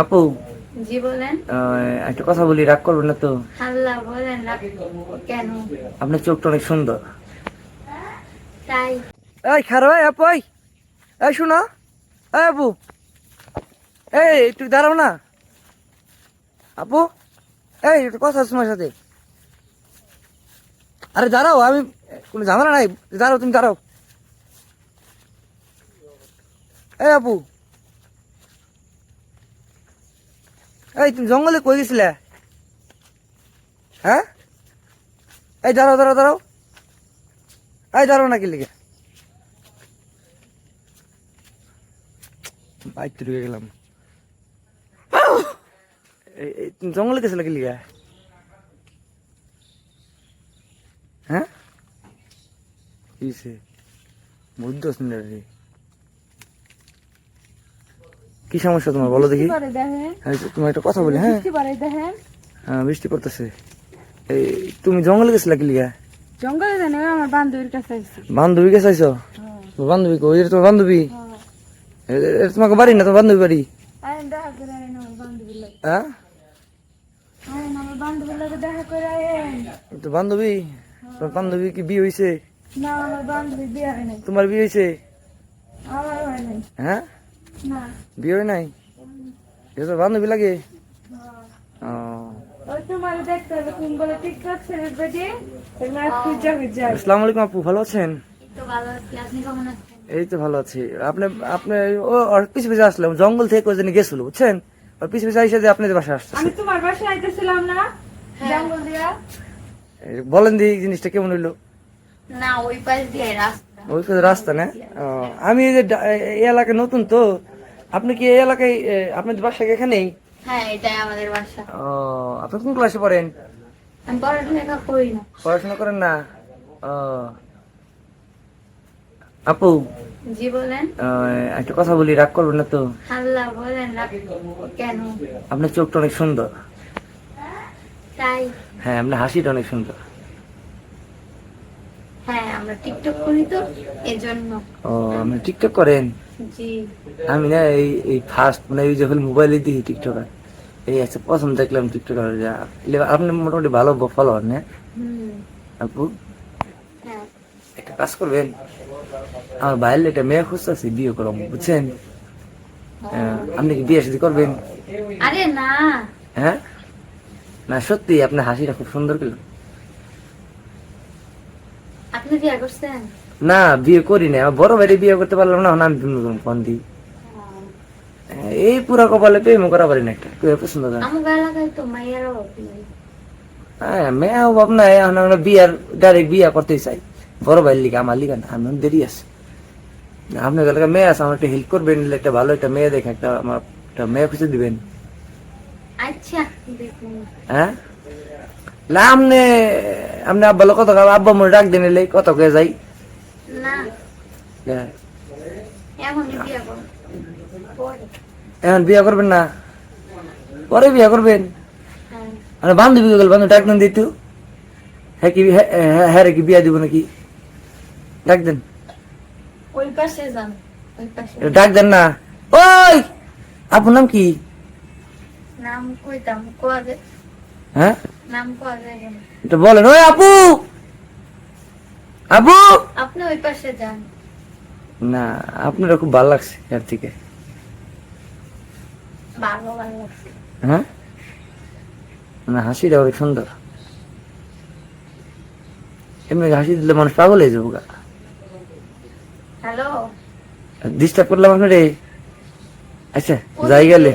আপু জি বলেন। একটা কথা বলি রাগ করবেন না তো? আল্লাহ বলেন কেন? আপনার চোখটা অনেক সুন্দর। তাই। এই খারো এই আপু এই। এই শোনো। এই আপু। এই একটু দাঁড়াও না। আপু এই একটু কথা আছে তোমার সাথে। আরে দাঁড়াও আমি কোনো ঝামেলা নাই। দাঁড়াও তুমি দাঁড়াও। এই আপু। এই, তুমি জঙ্গলে কই গেছিলে? হ্যাঁ? এই, দাঁড়াও দাঁড়াও দাঁড়াও। এই, দাঁড়াও না কি লিখে বাইক ঢুকে গেলাম। তুমি জঙ্গলে গেছিলে কি লিখে হ্যাঁ? বুঝতে পারছি না রে। কি সমস্যা তোমার? বলো দেখি। হ্যাঁ, তোমার একটা কথা বলি হ্যাঁ? হ্যাঁ বৃষ্টি পড়তেছে। এই তুমি জঙ্গলে গেছিলে কি লিখে জঙ্গলে জানে আমার বান্ধবীর কাছে আইছি। বান্ধবী কে চাইছো তোমার বান্ধবী কো এটা তোমার বান্ধবী? এ- এটা তোমাকে বাড়ি না তোমার বান্ধবী বাড়ি? বান্ধবীর লাগে। হ্যাঁ? বান্ধবীর লাগে তো বান্ধবী? তোমার বান্ধবী কি বিয়ে হয়েছে না আমার বান্ধবী বিয়ে হয় নাই। তোমার বিয়ে হয়েছে হয় হ্যাঁ? বিয়ে হয় নাই? এটা তো বান্ধবী লাগে। আসসালামু আলাইকুম আপু ভালো আছেন? এই তো ভালো আছি আপনি আপনি ও ওর পিছে পিছে আসলাম জঙ্গল থেকে ওই জন্য গেছিল বুঝছেন? ওর পিছে পিছে এসে যে আপনাদের বাসায় আসছে আমি তোমার বাসায় আইতেছিলাম না? জঙ্গল দিয়া? এই বলেন দি জিনিসটা কেমন হইল। না ওই পাশ দিয়ে রাস্তা। ওই তো রাস্তা না? ও, আমি এই যে এলাকায় নতুন তো আপনি কি এই এলাকায় এ, আপনাদের বাসা কি এখানেই? হ্যাঁ এটাই আমাদের বাসা। ও আপনি কোন ক্লাসে পড়েন? আমি পড়াশোনা করি না। পড়াশোনা করেন না? ও। আপু জি বলেন। একটা কথা বলি রাগ করবেন না তো? আল্লাহ বলেন রাখ- কেন? আপনার চোখটা অনেক সুন্দর। তাই। হ্যাঁ আপনার হাসিটা অনেক সুন্দর। আমরা টিকটক করি তো এজন্য। ও আপনি টিকটক করেন? জি। আমি না এই এই ফার্স্ট মানে এই যখন মোবাইলে দেখি টিকটকার এই আছে প্রথম দেখলাম টিকটকার যা আপনি মোটামুটি ভালো ফলোয়ার না? আপু হ্যাঁ। একটা কাজ করবেন আমার বাইরে একটা মেয়ে খুঁজতেছি বিয়ে করব বুঝছেন? আহ, আপনি কি বিয়ে শাদী করবেন? আরে না। হ্যাঁ? না সত্যি আপনার হাসিটা খুব সুন্দর পেল আপনি বিয়ে করছেন? না বিয়ে করি না বড় ভাইরে বিয়ে করতে পারলাম না আমি নতুন ফোন দিই। এই পুরা কপালে প্রেম করা পারি না একটা পছন্দ করে হ্যাঁ মেয়ে অভাব নাই এখন আমরা বিয়ার ডাইরেক্ট বিয়া করতে চাই। বড় ভাইয়ের লিগে আমার লিগে না আমি দেরি আছে। আপনার এলাকায় মেয়ে আছে আমার একটা হেল্প করবেন একটা ভালো একটা মেয়ে দেখে একটা আমার একটা মেয়ে খুঁজে দিবেন। আচ্ছা হ্যাঁ? না আপনি আপনি আব্বা লোক কত আব্বা মনে ডাক দেন এলে কত কে যাই এখন বিয়া করবেন না? পরে বিয়া করবেন? হ্যাঁ। আর বান্ধবী গেল বান্ধব ডাক দেন দিতু। হ্যাঁ কি হ্যাঁ কি বিয়া দিব নাকি? ডাক দেন। ডাক দেন না। ওই! আপনার নাম কি? নাম কইতাম হ্যাঁ? এটা বলেন ওই আপু! আপু! আপনি ওই পাশে যান। না আপনার খুব ভালো লাগছে এর থেকে। ভালো ভালো লাগছে। হ্যাঁ? না হাসিটা অনেক সুন্দর। এমনি হাসি দিলে মানুষ পাগল হয়ে যাব হ্যালো? ডিস্টার্ব করলাম আপনারে আচ্ছা যাই গেলে।